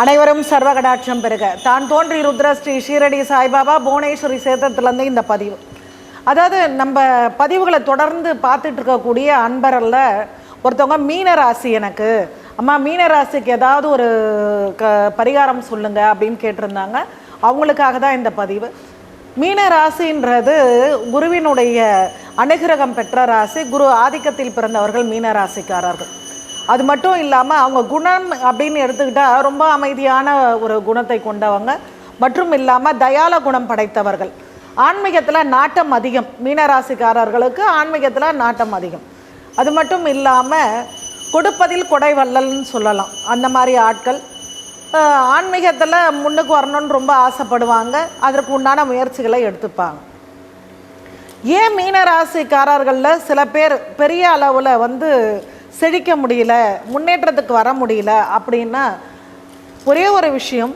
அனைவரும் சர்வகடாட்சம் பெறுக. தான் தோன்றி ருத்ர ஸ்ரீ ஷீரடி சாய்பாபா புவனேஸ்வரி சேத்திரத்துலேருந்து இந்த பதிவு. அதாவது நம்ம பதிவுகளை தொடர்ந்து பார்த்துட்டு இருக்கக்கூடிய அன்பரில் ஒருத்தவங்க மீன ராசி எனக்கு. அம்மா மீன ராசிக்கு ஏதாவது ஒரு க பரிகாரம் சொல்லுங்க அப்படின்னு கேட்டிருந்தாங்க. அவங்களுக்காக தான் இந்த பதிவு. மீன ராசின்றது குருவினுடைய அனுகிரகம் பெற்ற ராசி. குரு ஆதிக்கத்தில் பிறந்தவர்கள் மீன ராசிக்காரர்கள் அது மட்டும் இல்லாமல் அவங்க குணம் அப்படின்னு எடுத்துக்கிட்டால் ரொம்ப அமைதியான ஒரு குணத்தை கொண்டவங்க. மற்றும் இல்லாமல் தயால குணம் படைத்தவர்கள். ஆன்மீகத்தில் நாட்டம் அதிகம். மீனராசிக்காரர்களுக்கு ஆன்மீகத்தில் நாட்டம் அதிகம். அது மட்டும் இல்லாமல் கொடுப்பதில் கொடை சொல்லலாம். அந்த மாதிரி ஆட்கள். ஆன்மீகத்தில் முன்னுக்கு வரணும்னு ரொம்ப ஆசைப்படுவாங்க. அதற்கு உண்டான முயற்சிகளை எடுத்துப்பாங்க. ஏன் மீனராசிக்காரர்களில் சில பேர் பெரிய அளவில் வந்து செழிக்க முடியல முன்னேற்றத்துக்கு வர முடியல அப்படின்னா ஒரே ஒரு விஷயம்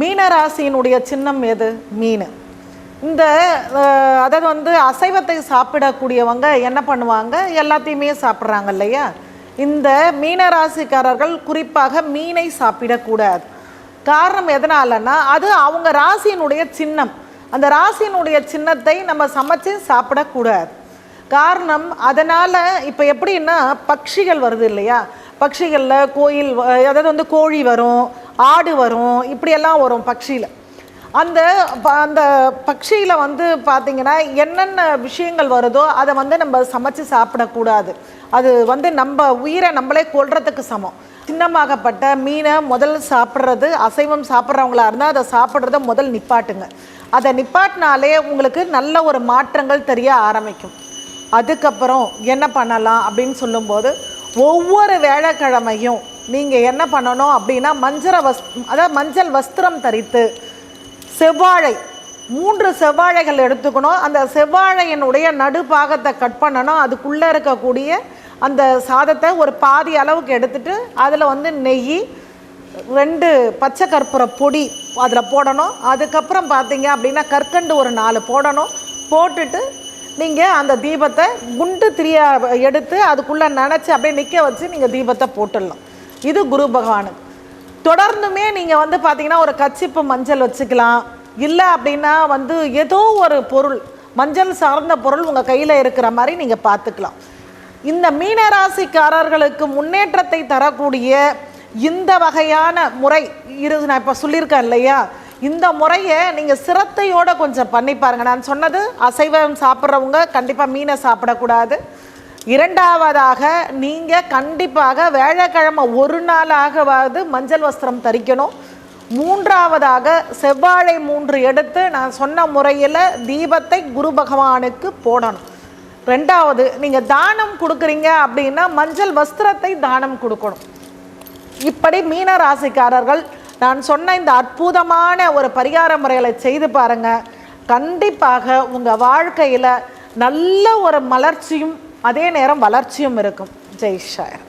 மீனராசியினுடைய சின்னம் எது? மீன். இந்த அதாவது வந்து அசைவத்தை சாப்பிடக்கூடியவங்க என்ன பண்ணுவாங்க? எல்லாத்தையுமே சாப்பிட்றாங்க இல்லையா? இந்த மீனராசிக்காரர்கள் குறிப்பாக மீனை சாப்பிடக்கூடாது. காரணம் எதனாலன்னா அது அவங்க ராசியினுடைய சின்னம். அந்த ராசியினுடைய சின்னத்தை நம்ம சமைச்சு சாப்பிடக்கூடாது. காரணம் அதனால் இப்போ எப்படின்னா பட்சிகள் வருது இல்லையா? பட்சிகளில் கோயில் வ- அதாவது வந்து கோழி வரும் ஆடு வரும் இப்படியெல்லாம் வரும் பட்சியில். அந்த ப- அந்த பட்சியில் வந்து பார்த்திங்கன்னா என்னென்ன விஷயங்கள் வருதோ அதை வந்து நம்ம சமைச்சு சாப்பிடக்கூடாது. அது வந்து நம்ம உயிரை நம்மளே கொள்றதுக்கு சமம். சின்னமாகப்பட்ட மீனை முதல் சாப்பிட்றது அசைவம் சாப்பிட்றவங்களா இருந்தால் அதை சாப்பிட்றத முதல் நிப்பாட்டுங்க. அதை நிப்பாட்டினாலே உங்களுக்கு நல்ல ஒரு மாற்றங்கள் தெரிய ஆரம்பிக்கும். அதுக்கப்புறம் என்ன பண்ணலாம் அப்படின்னு சொல்லும்போது ஒவ்வொரு வேலைக்கிழமையும் நீங்கள் என்ன பண்ணணும் அப்படின்னா மஞ்சள் வஸ் அதாவது மஞ்சள் வஸ்திரம் தரித்து செவ்வாழை மூன்று செவ்வாழைகள் எடுத்துக்கணும். அந்த செவ்வாழையினுடைய நடுப்பாகத்தை கட் பண்ணணும். அதுக்குள்ளே இருக்கக்கூடிய அந்த சாதத்தை ஒரு பாதி அளவுக்கு எடுத்துட்டு அதில் வந்து நெய் ரெண்டு பச்சை கற்பூர பொடி அதில் போடணும். அதுக்கப்புறம் பார்த்தீங்க அப்படின்னா கற்கண்டு ஒரு நாலு போடணும். போட்டுட்டு நீங்கள் அந்த தீபத்தை குண்டு திரியா எடுத்து அதுக்குள்ளே நினச்சி அப்படியே நிற்க வச்சு நீங்கள் தீபத்தை போட்டுடலாம். இது குரு பகவானுக்கு. தொடர்ந்துமே நீங்கள் வந்து பார்த்தீங்கன்னா ஒரு கச்சிப்பு மஞ்சள் வச்சுக்கலாம். இல்லை அப்படின்னா வந்து ஏதோ ஒரு பொருள் மஞ்சள் சார்ந்த பொருள் உங்கள் கையில் இருக்கிற மாதிரி நீங்கள் பார்த்துக்கலாம் இந்த மீனராசிக்காரர்களுக்கு முன்னேற்றத்தை தரக்கூடிய இந்த வகையான முறை இரு நான் இப்போ சொல்லியிருக்கேன் இல்லையா? இந்த முறையை நீங்கள் சிரத்தையோடு கொஞ்சம் பண்ணி பாருங்க. நான் சொன்னது அசைவம் சாப்பிட்றவங்க கண்டிப்பாக மீனை சாப்பிடக்கூடாது. இரண்டாவதாக நீங்கள் கண்டிப்பாக வேலைக்கிழமை ஒரு நாளாகவாவது மஞ்சள் வஸ்திரம் தரிக்கணும். மூன்றாவதாக செவ்வாழை மூன்று எடுத்து நான் சொன்ன முறையில் தீபத்தை குரு பகவானுக்கு போடணும். ரெண்டாவது நீங்கள் தானம் கொடுக்குறீங்க அப்படின்னா மஞ்சள் வஸ்திரத்தை தானம் கொடுக்கணும். இப்படி மீன ராசிக்காரர்கள் நான் சொன்ன இந்த அற்புதமான ஒரு பரிகார முறைகளை செய்து பாருங்க. கண்டிப்பாக உங்கள் வாழ்க்கையில் நல்ல ஒரு மலர்ச்சியும் அதே நேரம் வளர்ச்சியும் இருக்கும். ஜெய் ஷாயர்